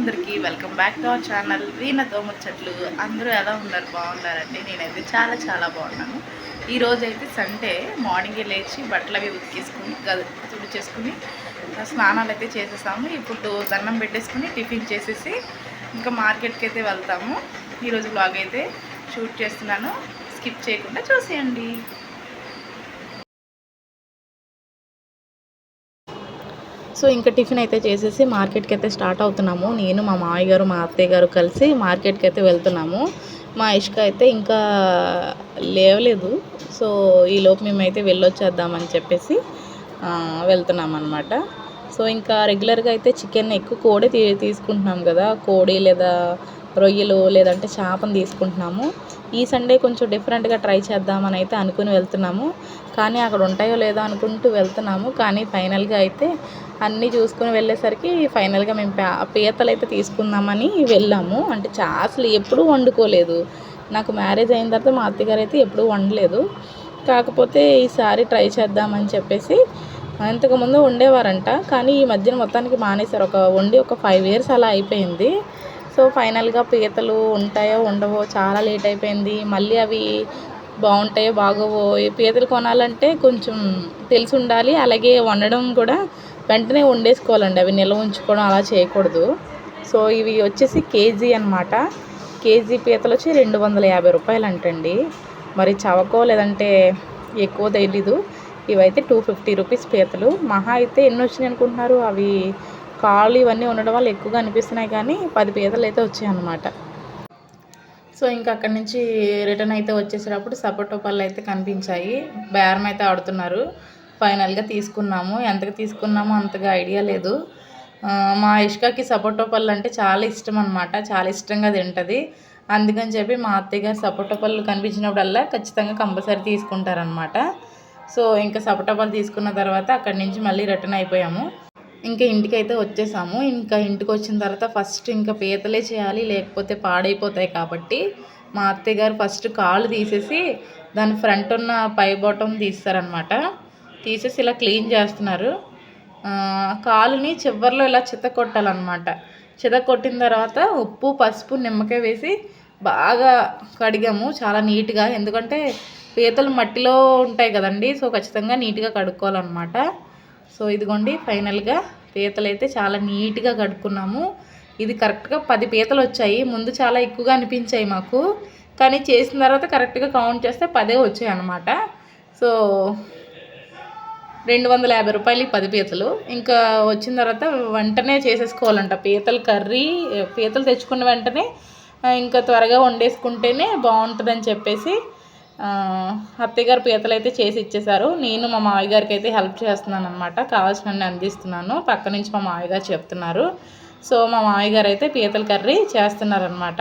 అందరికీ welcome back to our channel. Veena దోమచ్చట్లు అందరూ ఎలా ఉన్నారు? బాగున్నారండి? నేనైతే చాలా చాలా బాగున్నాను. ఈరోజు అయితే సండే. మార్నింగే లేచి బట్టలు అవి ఉతికేసుకుని గది తుడి చేసుకుని స్నానాలు అయితే చేసేసాము. ఇప్పుడు దండం పెట్టేసుకుని టిఫిన్ చేసేసి ఇంకా మార్కెట్కి అయితే వెళ్తాము ఈరోజు బ్లాగ్ అయితే షూట్ చేస్తున్నాను. స్కిప్ చేయకుండా చూసేయండి. సో ఇంకా టిఫిన్ అయితే చేసేసి మార్కెట్కి అయితే స్టార్ట్ అవుతున్నాము. నేను మా మామయ్య గారు మా అత్తయ్య గారు కలిసి మార్కెట్కి అయితే వెళ్తున్నాము. మా ఇష్క అయితే ఇంకా లేవలేదు. సో ఈలోపు మేమైతే వెళ్ళొచ్చేద్దామని చెప్పేసి వెళ్తున్నాం అనమాట సో ఇంకా రెగ్యులర్గా అయితే చికెన్ ఎక్కువ కోడి తీ తీసుకుంటున్నాం కదా కోడి లేదా రొయ్యలు లేదంటే చేపను తీసుకుంటున్నాము. ఈ సండే కొంచెం డిఫరెంట్గా ట్రై చేద్దామని అయితే అనుకుని వెళ్తున్నాము. కానీ అక్కడ ఉంటాయో లేదో అనుకుంటూ వెళ్తున్నాము. కానీ ఫైనల్గా అయితే అన్నీ చూసుకుని వెళ్ళేసరికి ఫైనల్గా మేము పీతలు అయితే తీసుకుందామని వెళ్ళాము. అంటే చా అసలు ఎప్పుడూ వండుకోలేదు. నాకు మ్యారేజ్ అయిన తర్వాత మా అత్తగారు అయితే ఎప్పుడూ వండలేదు. కాకపోతే ఈసారి ట్రై చేద్దామని చెప్పేసి ఇంతకుముందు వండేవారంట. కానీ ఈ మధ్యన మొత్తానికి మానేశారు. ఒక వండి ఒక ఫైవ్ ఇయర్స్ అలా అయిపోయింది. సో ఫైనల్గా పీతలు ఉంటాయో ఉండవో చాలా లేట్ అయిపోయింది. మళ్ళీ అవి బాగుంటాయో బాగోవో ఈ పీతలు కొనాలంటే కొంచెం తెలిసి ఉండాలి. అలాగే వండడం కూడా వెంటనే వండేసుకోవాలండి. అవి నిల్వ ఉంచుకోవడం అలా చేయకూడదు. సో ఇవి వచ్చేసి కేజీ అన్నమాట. కేజీ పీతలు వచ్చి రెండు వందల యాభై రూపాయలు అంటండి మరి చవకో లేదంటే ఎక్కువ తెలీదు. ఇవైతే టూ ఫిఫ్టీ రూపీస్ పీతలు. మహా అయితే ఎన్ని వచ్చినాయి అనుకుంటున్నారు? అవి కాళ్ళు ఇవన్నీ ఉండడం వల్ల ఎక్కువగా అనిపిస్తున్నాయి కానీ పది పీతలు అయితే వచ్చాయి అన్నమాట సో ఇంకా అక్కడి నుంచి రిటర్న్ అయితే వచ్చేసేటప్పుడు సపోటో పళ్ళు అయితే కనిపించాయి. బేరం అయితే ఆడుతున్నారు. ఫైనల్గా తీసుకున్నాము. ఎంతకు తీసుకున్నామో అంతగా ఐడియా లేదు. మా ఇష్కకి సపోటో పళ్ళు అంటే చాలా ఇష్టం అనమాట చాలా ఇష్టంగా తింటుంది. అందుకని చెప్పి మా అత్తయ్య గారు సపోటో పళ్ళు కనిపించినప్పుడల్లా ఖచ్చితంగా కంపల్సరీ తీసుకుంటారనమాట సో ఇంకా సపోటా పళ్ళు తీసుకున్న తర్వాత అక్కడి నుంచి మళ్ళీ రిటర్న్ అయిపోయాము. ఇంకా ఇంటికైతే వచ్చేసాము. ఇంకా ఇంటికి వచ్చిన తర్వాత ఫస్ట్ ఇంకా పీతలే చేయాలి లేకపోతే పాడైపోతాయి కాబట్టి మా అత్తయ్య గారు ఫస్ట్ కాళ్ళు తీసేసి దాని ఫ్రంట్ ఉన్న పై బాటం తీస్తారనమాట తీసేసి ఇలా క్లీన్ చేస్తున్నారు. కాలుని చివర్లో ఇలా చిత కొట్టాలన్నమాట. చిత కొట్టిన తర్వాత ఉప్పు పసుపు నిమ్మకాయ వేసి బాగా కడిగాము. చాలా నీట్గా ఎందుకంటే పీతలు మట్టిలో ఉంటాయి కదండి సో ఖచ్చితంగా నీట్గా కడుక్కోవాలన్నమాట. సో ఇదిగోండి ఫైనల్గా పీతలు అయితే చాలా నీట్గా కడుక్కున్నాము. ఇది కరెక్ట్గా పది పీతలు వచ్చాయి. ముందు చాలా ఎక్కువగా అనిపించాయి మాకు. కానీ చేసిన తర్వాత కరెక్ట్గా కౌంట్ చేస్తే పదే వచ్చాయి అనమాట సో రెండు వందల యాభై రూపాయలు పది పీతలు. ఇంకా వచ్చిన తర్వాత వెంటనే చేసేసుకోవాలంట పీతల కర్రీ. పీతలు తెచ్చుకున్న వెంటనే ఇంకా త్వరగా వండేసుకుంటేనే బాగుంటుందని చెప్పేసి అత్తయ్య గారు పీతలు అయితే చేసి ఇచ్చేశారు. నేను మా మామయ్య గారికి అయితే హెల్ప్ చేస్తున్నాను అనమాట కావాల్సినవన్నీ అందిస్తున్నాను. పక్క నుంచి మా మామయ్య గారు చెప్తున్నారు. సో మా మామయ్య గారు అయితే పీతల కర్రీ చేస్తున్నారనమాట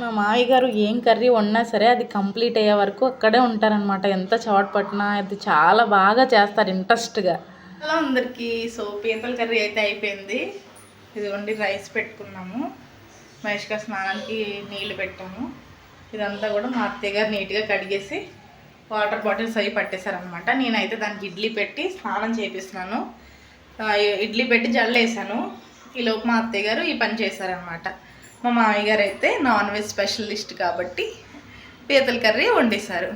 మా మామయ్య గారు ఏం కర్రీ వండినా సరే అది కంప్లీట్ అయ్యే వరకు అక్కడే ఉంటారనమాట ఎంత చవట పట్టినా అది చాలా బాగా చేస్తారు ఇంట్రెస్ట్గా హలో అందరికీ. సో పీతల కర్రీ అయితే అయిపోయింది. ఇదిగోండి రైస్ పెట్టుకున్నాము. మహేష్గా స్నానానికి నీళ్ళు పెట్టాము ఇదంతా కూడా మా అత్తయ్య గారు నీట్గా కడిగేసి వాటర్ బాటిల్స్ అవి పట్టేశారనమాట నేనైతే దానికి ఇడ్లీ పెట్టి స్నానం చేపిస్తున్నాను. ఇడ్లీ పెట్టి జల్లేసాను ఈలోపు మా అత్తయ్య గారు ఈ పని చేశారనమాట మా మామయ్య గారు అయితే నాన్ వెజ్ స్పెషలిస్ట్ కాబట్టి పీతల కర్రీ వండేశారు.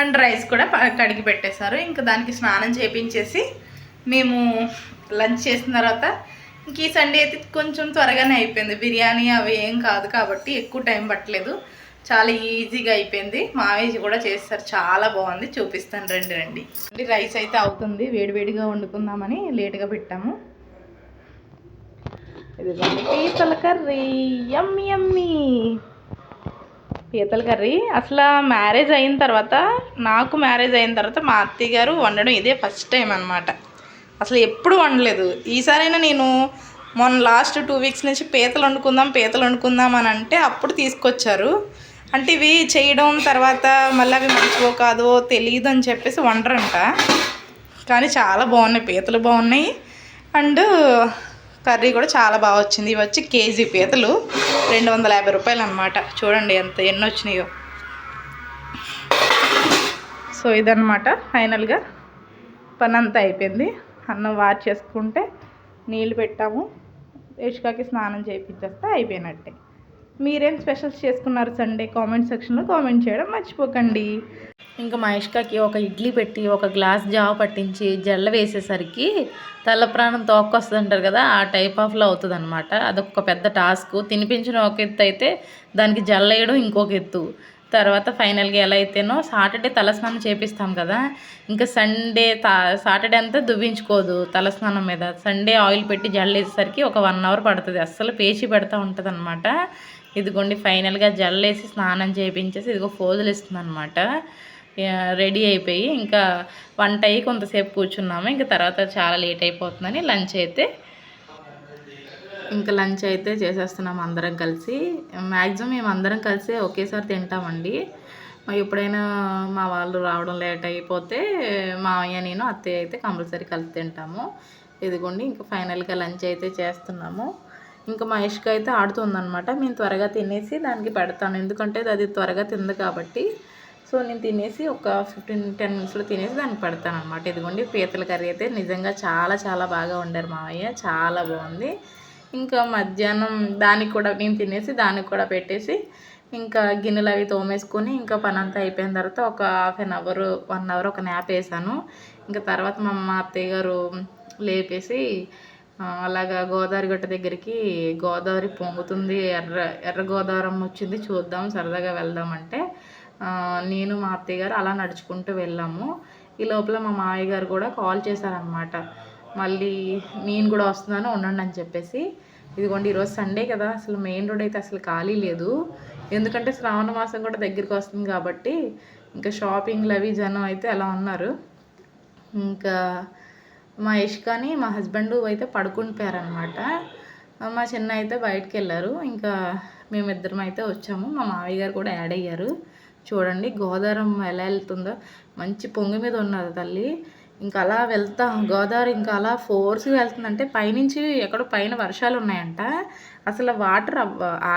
అండ్ రైస్ కూడా కడిగి పెట్టేశారు. ఇంకా దానికి స్నానం చేపించేసి మేము లంచ్ చేసిన తర్వాత ఇంక ఈ సండే అయితే కొంచెం త్వరగానే అయిపోయింది. బిర్యానీ అవి ఏం కాదు కాబట్టి ఎక్కువ టైం పట్టలేదు. చాలా ఈజీగా అయిపోయింది. మావేజ్ కూడా చేస్తారు. చాలా బాగుంది. చూపిస్తాను. రండి రండి. అంటే రైస్ అయితే అవుతుంది. వేడివేడిగా వండుకుందామని లేట్గా పెట్టాము. ఇది పీతల కర్రీ. Yummy yummy. పీతల కర్రీ. అసలు మ్యారేజ్ అయిన తర్వాత నాకు మ్యారేజ్ అయిన తర్వాత మా అత్తయ్య గారు వండడం ఇదే ఫస్ట్ టైం అనమాట అసలు ఎప్పుడు వండలేదు. ఈసారైనా నేను మొన్న లాస్ట్ టూ వీక్స్ నుంచి పీతలు వండుకుందాం పీతలు వండుకుందాం అని అంటే అప్పుడు తీసుకొచ్చారు. అంటే ఇవి చేయడం తర్వాత మళ్ళీ అవి మంచివో కాదో తెలియదు అని చెప్పేసి వండరంట. కానీ చాలా బాగున్నాయి పీతలు బాగున్నాయి. అండ్ కర్రీ కూడా చాలా బాగా వచ్చింది. ఇవి వచ్చి కేజీ పీతలు రెండు వందల యాభై రూపాయలు అనమాట చూడండి ఎంత ఎన్ని వచ్చినాయో సో ఇదన్నమాట ఫైనల్గా. పని అంతా అయిపోయింది. అన్నం వారు చేసుకుంటే నీళ్ళు పెట్టాము. ఇష్కాకి స్నానం చేయించేస్తే అయిపోయినట్టే. మీరేం స్పెషల్స్ చేసుకున్నారు సండే? కామెంట్ సెక్షన్లో కామెంట్ చేయడం మర్చిపోకండి. ఇంకా మా ఇష్కాకి ఒక ఇడ్లీ పెట్టి ఒక గ్లాస్ జావ పట్టించి జల్ల వేసేసరికి తల ప్రాణం తోక్కొస్తుంది అంటారు కదా ఆ టైప్ ఆఫ్లో అవుతుంది అనమాట అదొక పెద్ద టాస్క్. తినిపించిన ఒక ఎత్తు అయితే దానికి జల్ల వేయడం ఇంకొక ఎత్తు. తర్వాత ఫైనల్గా ఎలా అయితేనో సాటర్డే తలస్నానం చేపిస్తాం కదా ఇంకా సండే సాటర్డే అంతా దువ్వించుకోదు తలస్నానం మీద. సండే ఆయిల్ పెట్టి జల్లేసేసరికి ఒక వన్ అవర్ పడుతుంది. అస్సలు పేచి పెడతా ఉంటుంది అనమాట ఇదిగోండి ఫైనల్గా జల్లేసి స్నానం చేయించేసి ఇదిగో ఫోజులు ఇస్తుంది అనమాట రెడీ అయిపోయి ఇంకా వంట అయ్యి కొంతసేపు కూర్చున్నాము. ఇంకా తర్వాత చాలా లేట్ అయిపోతుందని లంచ్ అయితే ఇంకా లంచ్ అయితే చేసేస్తున్నాం అందరం కలిసి. మ్యాక్సిమం మేము అందరం కలిసి ఒకేసారి తింటామండి. ఎప్పుడైనా మా వాళ్ళు రావడం లేట్ అయిపోతే మామయ్య నేను అత్తయ్య అయితే కంపల్సరీ కలిసి తింటాము. ఇదిగోండి ఇంకా ఫైనల్గా లంచ్ అయితే చేస్తున్నాము. ఇంకా మా ఇష్క అయితే ఆడుతుందనమాట నేను త్వరగా తినేసి దానికి పెడతాను. ఎందుకంటే అది త్వరగా తింది కాబట్టి. సో నేను తినేసి ఒక ఫిఫ్టీన్ టెన్ మినిట్స్లో తినేసి దానికి పెడతాను అనమాట ఇదిగోండి పీతల కర్రీ అయితే నిజంగా చాలా చాలా బాగా వండారు మామయ్య చాలా బాగుంది. ఇంకా మధ్యాహ్నం దానికి కూడా నేను తినేసి దానికి కూడా పెట్టేసి ఇంకా గిన్నెలు అవి తోమేసుకొని ఇంకా పని అంతా అయిపోయిన తర్వాత ఒక half an hour one hour ఒక న్యాప్ వేసాను. ఇంకా తర్వాత మా అమ్మ అత్తయ్య గారు లేపేసి అలాగా గోదావరి గట్ట దగ్గరికి గోదావరి పొంగుతుంది ఎర్ర ఎర్ర గోదావరం వచ్చింది చూద్దాం సరదాగా వెళ్దామంటే. నేను మా అత్తయ్య గారు అలా నడుచుకుంటూ వెళ్ళాము. ఈ లోపల మా మామయ్య గారు కూడా కాల్ చేశారనమాట మళ్ళీ నేను కూడా వస్తున్నాను ఉండండి అని చెప్పేసి. ఇదిగోండి ఈరోజు సండే కదా అసలు మెయిన్ రోడ్ అయితే అసలు ఖాళీ లేదు. ఎందుకంటే శ్రావణ మాసం కూడా దగ్గరికి వస్తుంది కాబట్టి ఇంకా షాపింగ్లు అవి జనం అయితే అలా ఉన్నారు. ఇంకా మా ఇష్కాని మా హస్బెండ్ అయితే పడుకుండిపోయారనమాట మా చిన్న అయితే బయటకు వెళ్ళారు. ఇంకా మేమిద్దరం అయితే వచ్చాము. మా మావయ్య గారు కూడా యాడ్ అయ్యారు. చూడండి గోదావరం ఎలా వెళ్తుందో. మంచి పొంగి మీద ఉన్నది తల్లి. ఇంకా అలా వెళ్తా. గోదావరి ఇంకా అలా ఫోర్స్గా వెళ్తుందంటే పైనుంచి ఎక్కడో పైన వర్షాలు ఉన్నాయంట. అసలు వాటర్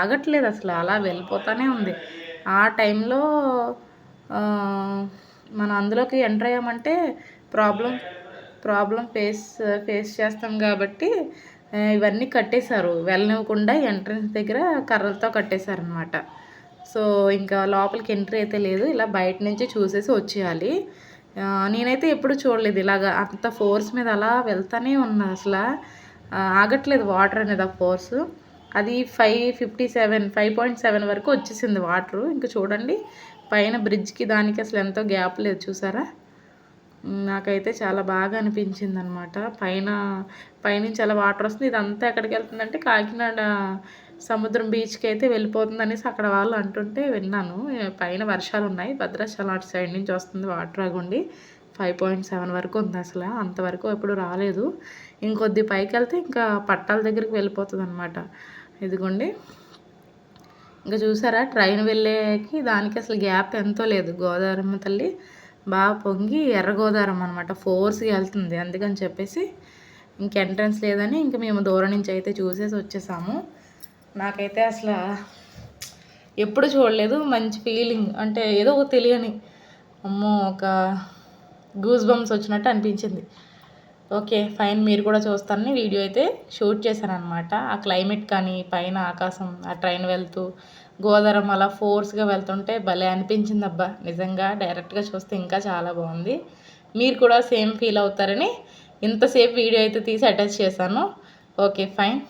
ఆగట్లేదు అసలు. అలా వెళ్ళిపోతూనే ఉంది. ఆ టైంలో మనం అందులోకి ఎంటర్ అయ్యామంటే ప్రాబ్లం ప్రాబ్లం ఫేస్ ఫేస్ చేస్తాం కాబట్టి ఇవన్నీ కట్టేశారు. వెళ్ళనివ్వకుండా ఎంట్రన్స్ దగ్గర కర్రలతో కట్టేశారనమాట సో ఇంకా లోపలికి ఎంట్రీ అయితే లేదు. ఇలా బయట నుంచి చూసేసి వచ్చేయాలి. నేనైతే ఎప్పుడు చూడలేదు. ఇలాగ అంత ఫోర్స్ మీద అలా వెళ్తానే ఉన్నా అసలు. ఆగట్లేదు వాటర్ అనేది ఆ ఫోర్స్. అది five fifty seven five point seven వరకు వచ్చేసింది వాటర్. ఇంకా చూడండి పైన బ్రిడ్జ్కి దానికి అసలు ఎంతో గ్యాప్ లేదు చూసారా? నాకైతే చాలా బాగా అనిపించింది అనమాట పైన పైనుంచి అలా వాటర్ వస్తుంది. ఇదంతా ఎక్కడికి వెళ్తుందంటే కాకినాడ సముద్రం బీచ్కి అయితే వెళ్ళిపోతుంది అనేసి అక్కడ వాళ్ళు అంటుంటే విన్నాను. పైన వర్షాలు ఉన్నాయి భద్రాచలం అటు సైడ్ నుంచి వస్తుంది వాటర్ ఆగుండి ఫైవ్ పాయింట్ సెవెన్ వరకు ఉంది అసలు. అంతవరకు ఎప్పుడు రాలేదు. ఇంకొద్ది పైకి వెళ్తే ఇంకా పట్టాల దగ్గరికి వెళ్ళిపోతుంది అనమాట ఇదిగోండి ఇంకా చూసారా? ట్రైన్ వెళ్ళేకి దానికి అసలు గ్యాప్ ఎంతో లేదు. గోదావరమ్మ తల్లి బాగా పొంగి ఎర్ర గోదావరం అనమాట ఫోర్స్గా వెళ్తుంది అందుకని చెప్పేసి ఇంక ఎంట్రన్స్ లేదని ఇంక మేము దూరం నుంచి అయితే చూసేసి వచ్చేసాము. నాకైతే అసలు ఎప్పుడు చూడలేదు మంచి ఫీలింగ్ అంటే ఏదో ఒక తెలియని అమ్మో ఒక గూస్ బంప్స్ వచ్చినట్టు అనిపించింది. ఓకే ఫైన్ మీరు కూడా చూస్తారని వీడియో అయితే షూట్ చేశానమాట ఆ క్లైమేట్ కానీ పైన ఆకాశం ఆ ట్రైన్ వెళ్తూ గోదావరం అలా ఫోర్స్గా వెళ్తుంటే భలే అనిపించింది అబ్బా. నిజంగా డైరెక్ట్గా చూస్తే ఇంకా చాలా బాగుంది. మీరు కూడా సేమ్ ఫీల్ అవుతారని ఇంతసేపు వీడియో అయితే తీసి అటాచ్ చేశాను. Okay fine.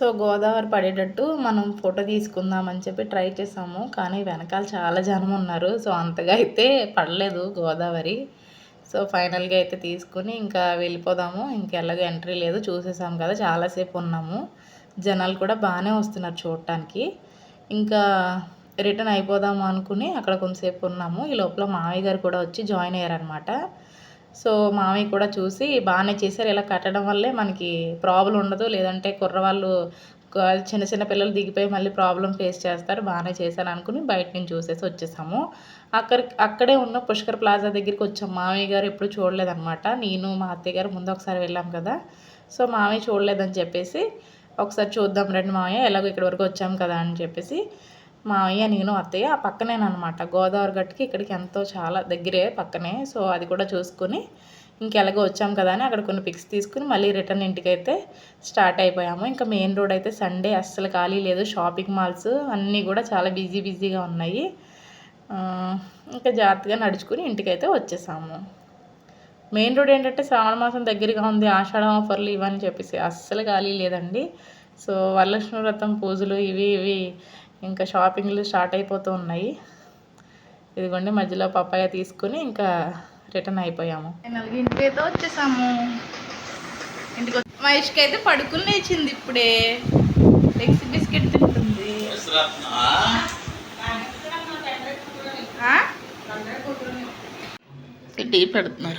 సో గోదావరి పడేటట్టు మనం ఫోటో తీసుకుందామని చెప్పి ట్రై చేసాము. కానీ వెనకాల చాలా జనం ఉన్నారు. సో అంతగా అయితే పడలేదు గోదావరి. సో ఫైనల్గా అయితే తీసుకుని ఇంకా వెళ్ళిపోదాము. ఇంకెలాగో ఎంట్రీ లేదు. చూసేసాము కదా చాలాసేపు ఉన్నాము. జనాలు కూడా బాగానే వస్తున్నారు చూడటానికి. ఇంకా రిటర్న్ అయిపోదాము అనుకుని అక్కడ కొంతసేపు ఉన్నాము. ఈ లోపల మావయ్య గారు కూడా వచ్చి జాయిన్ అయ్యారనమాట సో మామయ్య కూడా చూసి బాగానే చేశారు. ఇలా కట్టడం వల్లే మనకి ప్రాబ్లం ఉండదు. లేదంటే కుర్రవాళ్ళు చిన్న చిన్న పిల్లలు దిగిపోయి మళ్ళీ ప్రాబ్లం ఫేస్ చేస్తారు. బాగానే చేశాను అనుకుని బయట నుంచి చూసేసి వచ్చేసాము. అక్కడ అక్కడే ఉన్న పుష్కర్ ప్లాజా దగ్గరికి వచ్చాం. మామయ్య గారు ఎప్పుడు చూడలేదన్నమాట. నేను మా అత్తయ్య గారు ముందు ఒకసారి వెళ్ళాం కదా. సో మామయ్య చూడలేదని చెప్పేసి ఒకసారి చూద్దాం రండి మామయ్య ఎలాగో ఇక్కడి వరకు వచ్చాం కదా అని చెప్పేసి మావయ్య నేను అత్తయ్య ఆ పక్కనేనమాట గోదావరి గట్టుకి ఇక్కడికి ఎంతో చాలా దగ్గరే పక్కనే. సో అది కూడా చూసుకొని ఇంకెలాగో వచ్చాం కదా అని అక్కడ కొన్ని పిక్స్ తీసుకుని మళ్ళీ రిటర్న్ ఇంటికైతే స్టార్ట్ అయిపోయాము. ఇంకా మెయిన్ రోడ్ అయితే సండే అస్సలు ఖాళీ లేదు. షాపింగ్ మాల్స్ అన్నీ కూడా చాలా బిజీ బిజీగా ఉన్నాయి. ఇంకా జాగ్రత్తగా నడుచుకుని ఇంటికైతే వచ్చేసాము. మెయిన్ రోడ్ ఏంటంటే శ్రావణ మాసం దగ్గరగా ఉంది. ఆషాఢం ఆఫర్లు ఇవని చెప్పేసి అస్సలు ఖాళీ లేదండి. సో వరలక్ష్మి వ్రతం పూజలు ఇవి ఇవి ఇంకా షాపింగ్లు స్టార్ట్ అయిపోతూ ఉన్నాయి. ఇదిగోండి మధ్యలో పప్పాయ తీసుకుని ఇంకా రిటర్న్ అయిపోయాము. ఫైనల్గా ఇంటికి అయితే వచ్చేసాము. ఇంటికి మహేష్కి అయితే పడుకుని లేచింది ఇప్పుడే. ఎగ్స్ బిస్కెట్ తింటుంది. ఆ? టీ పెడుతున్నారు.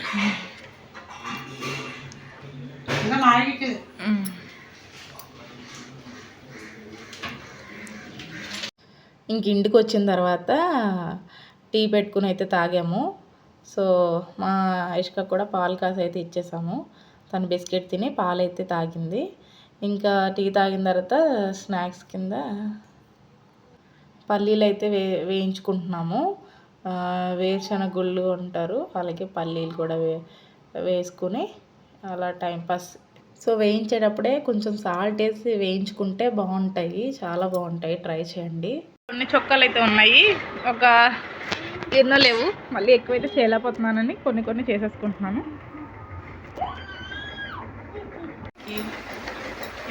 ఇంక ఇంటికి వచ్చిన తర్వాత టీ పెట్టుకుని అయితే తాగాము. సో మా ఇష్క కూడా పాలు కాసి అయితే ఇచ్చేసాము. తను బిస్కెట్ తిని పాలు అయితే తాగింది. ఇంకా టీ తాగిన తర్వాత స్నాక్స్ కింద పల్లీలు అయితే వే వేయించుకుంటున్నాము. ఆ, వేరుశనగ గుళ్ళు అంటారు. అలాగే పల్లీలు కూడా వే వేసుకుని అలా టైంపాస్ సో వేయించేటప్పుడే కొంచెం సాల్ట్ వేసి వేయించుకుంటే బాగుంటాయి. చాలా బాగుంటాయి. ట్రై చేయండి. కొన్ని చొక్కాలు అయితే ఉన్నాయి. ఒక ఎన్నో లేవు. మళ్ళీ ఎక్కువైతే చేయలేకపోతున్నానని కొన్ని కొన్ని చేసేసుకుంటున్నాను.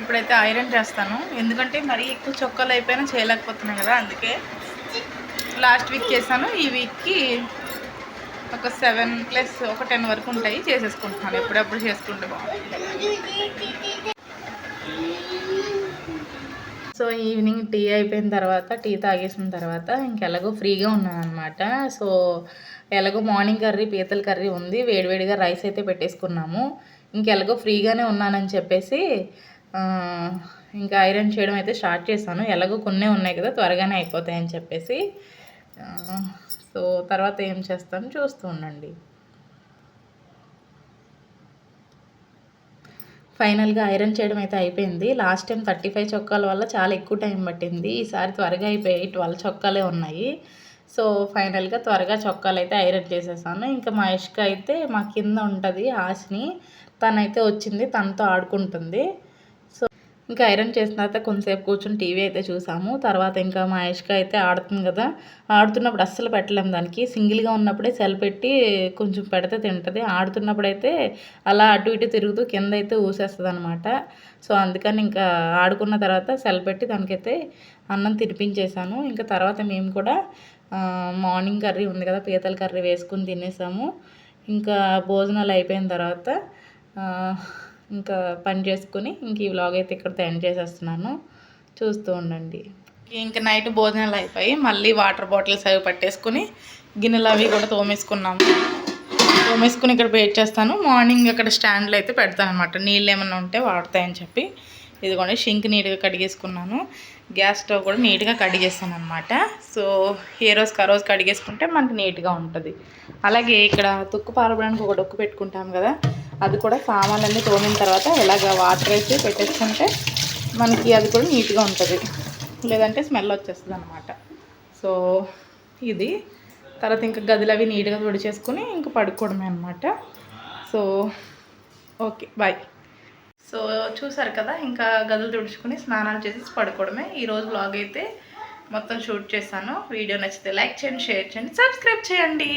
ఇప్పుడైతే ఐరన్ చేస్తాను. ఎందుకంటే మరీ ఎక్కువ చొక్కాలు అయిపోయినా చేయలేకపోతున్నాను కదా అందుకే లాస్ట్ వీక్ చేశాను. ఈ వీక్కి ఒక సెవెన్ ప్లస్ ఒక టెన్ వరకు ఉంటాయి. చేసేసుకుంటున్నాను. ఎప్పుడప్పుడు చేసుకుంటే బాగుంటుంది. సో ఈవినింగ్ టీ అయిపోయిన తర్వాత టీ తాగేసిన తర్వాత ఇంకెలాగో ఫ్రీగా ఉన్నాను అనమాట సో ఎలాగో మార్నింగ్ కర్రీ పీతల కర్రీ ఉంది. వేడివేడిగా రైస్ అయితే పెట్టేసుకున్నాము. ఇంకెలాగో ఫ్రీగానే ఉన్నానని చెప్పేసి ఇంకా ఐరన్ చేయడం అయితే స్టార్ట్ చేశాను. ఎలాగో కొన్నే ఉన్నాయి కదా త్వరగానే అయిపోతాయని చెప్పేసి సో తర్వాత ఏం చేస్తాను చూస్తూ ఉండండి. ఫైనల్గా ఐరన్ చేయడం అయితే అయిపోయింది. లాస్ట్ టైం థర్టీ ఫైవ్ చొక్కాల వల్ల చాలా ఎక్కువ టైం పట్టింది. ఈసారి త్వరగా అయిపోయాయి ట్వెల్వ్ చొక్కాలే ఉన్నాయి. సో ఫైనల్గా త్వరగా చొక్కాలు అయితే ఐరన్ చేసేసాను. ఇంకా మా ఇష్క అయితే మా కింద ఉంటుంది ఆశని. తనైతే వచ్చింది తనతో ఆడుకుంటుంది. ఇంకా ఐరన్ చేసిన తర్వాత కొంతసేపు కూర్చొని టీవీ అయితే చూసాము. తర్వాత ఇంకా మా ఇష్క అయితే ఆడుతుంది కదా ఆడుతున్నప్పుడు అస్సలు పెట్టలేము దానికి. సింగిల్గా ఉన్నప్పుడే సెల్ పెట్టి కొంచెం పెడితే తింటుంది. ఆడుతున్నప్పుడు అయితే అలా అటు ఇటు తిరుగుతూ కింద అయితే ఊసేస్తుంది అనమాట సో అందుకని ఇంకా ఆడుకున్న తర్వాత సెల్ పెట్టి దానికైతే అన్నం తినిపించేశాను. ఇంకా తర్వాత మేము కూడా మార్నింగ్ కర్రీ ఉంది కదా పీతల కర్రీ వేసుకుని తినేసాము. ఇంకా భోజనాలు అయిపోయిన తర్వాత ఇంకా పని చేసుకుని ఇంక ఈ వ్లాగ్ అయితే ఇక్కడితో ఎండ్ చేసేస్తున్నాను. చూస్తూ ఉండండి. ఇంకా నైట్ భోజనాలు అయిపోయి మళ్ళీ వాటర్ బాటిల్స్ అవి పట్టేసుకుని గిన్నెలు అవి కూడా తోమేసుకున్నాము తోమేసుకుని ఇక్కడ వెయిట్ చేస్తాను. మార్నింగ్ అక్కడ స్టాండ్లో అయితే పెడతాను అనమాట నీళ్ళు ఏమైనా ఉంటే వాడతాయని చెప్పి. ఇదిగోండి షింక్ నీట్గా కడిగేసుకున్నాను. గ్యాస్ స్టవ్ కూడా నీట్గా కడిగేస్తాను అనమాట సో ఏ రోజుకి ఆ రోజు కడిగేసుకుంటే మనకి నీట్గా ఉంటుంది. అలాగే ఇక్కడ తుక్కు పారబడానికి ఒక డొక్కు పెట్టుకుంటాం కదా. అది కూడా సామాన్లన్నీ తోమిన తర్వాత ఇలాగ వాటర్ వేసి పెట్టేసుకుంటే మనకి అది కూడా నీట్గా ఉంటుంది. లేదంటే స్మెల్ వచ్చేస్తుంది అనమాట సో ఇది. తర్వాత ఇంకా గదులు అవి నీట్గా తుడిచేసుకుని ఇంకా పడుకోవడమే అనమాట సో ఓకే బాయ్. సో చూసారు కదా ఇంకా గదులు తుడుచుకుని స్నానాలు చేసి పడుకోవడమే. ఈరోజు బ్లాగ్ అయితే మొత్తం షూట్ చేశాను. వీడియో నచ్చితే లైక్ చేయండి షేర్ చేయండి సబ్స్క్రైబ్ చేయండి.